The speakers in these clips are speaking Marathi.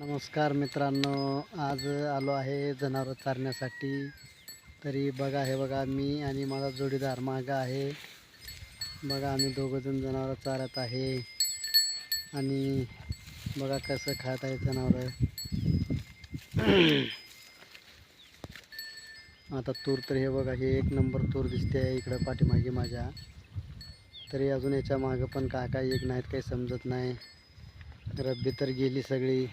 नमस्कार मित्रांनो आज आलो आहे जनावरं चारण्यासाठी. तरी बघा हे बघा मी आणि माझा जोडीदार मागं आहे. बघा आम्ही दोघंजण जनावरं चारत आहे. आणि बघा कसं खात आहे जनावरं. आता तूर तर हे बघा हे एक नंबर तूर दिसते आहे इकडं पाठीमागे माझ्या. तरी अजून याच्या मागं पण काय काय एक नाहीत काही समजत नाही. रब्बी तर गेली सगळी.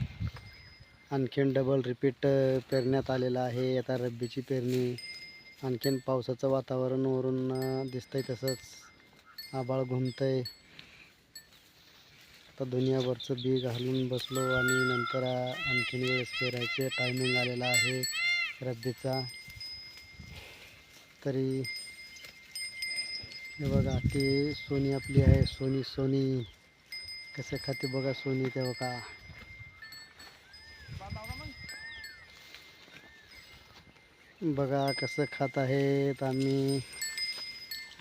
आणखीन डबल रिपीट पेरण्यात आलेलं आहे. आता रब्बीची पेरणी आणखीन पावसाचं वातावरण वरून दिसतं दिसतंय तसंच. आबाळ घुमतंय. आता दुनियाभरचं बी घालून बसलो आणि नंतर आणखीन वेळेस पेरायचे. टायमिंग आलेला आहे रब्बीचा. तरी हे बघा ती सोनी आपली आहे. सोनी सोनी. कसं खाते बघा सोनी ते बघा. बघा कसं खात आहेत आम्ही.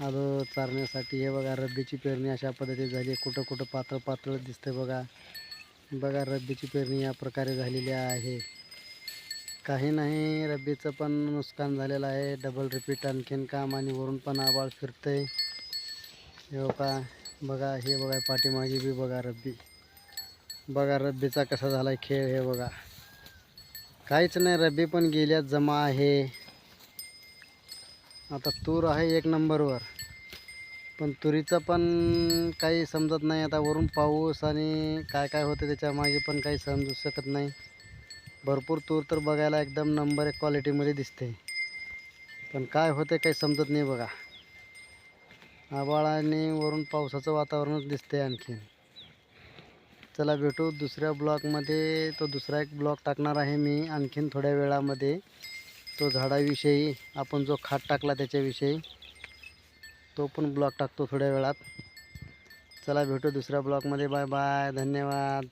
आलो चारण्यासाठी. हे बघा रब्बीची पेरणी अशा पद्धतीत झाली. आहे कुठं कुठं पातळ पातळ दिसतं बघा. बघा रब्बीची पेरणी या प्रकारे झालेली आहे. काही नाही रब्बीचं पण नुकसान झालेलं आहे. डबल रिपीट आणखीन काम आणि वरून पण आबाळ फिरतंय. हे बघा बघा हे बघा पाठीमागे बी बघा रब्बी. बघा रब्बीचा कसा झाला खेळ हे बघा. काहीच नाही रब्बी पण गेल्यात जमा आहे. आता तूर आहे एक नंबरवर. पण तुरीचं पण काही समजत नाही. आता वरून पाऊस आणि काय काय होतं त्याच्यामागे पण काही समजू शकत नाही. भरपूर तूर तर बघायला एकदम नंबर एक क्वालिटीमध्ये दिसते. पण काय होते काही समजत नाही बघा. आबाळाने वरून पावसाचं वातावरणच दिसते आणखीन. चला भेटू दुसऱ्या ब्लॉकमध्ये तो दुसरा एक ब्लॉक टाकणार आहे मी आणखीन थोड्या वेळामध्ये. तो झाडाविषयी आपण जो खाट टाकला त्याच्याविषयी. तो पण ब्लॉक टाकतो थोड्या वेळात. चला भेटू दुसऱ्या ब्लॉकमध्ये बाय बाय. धन्यवाद.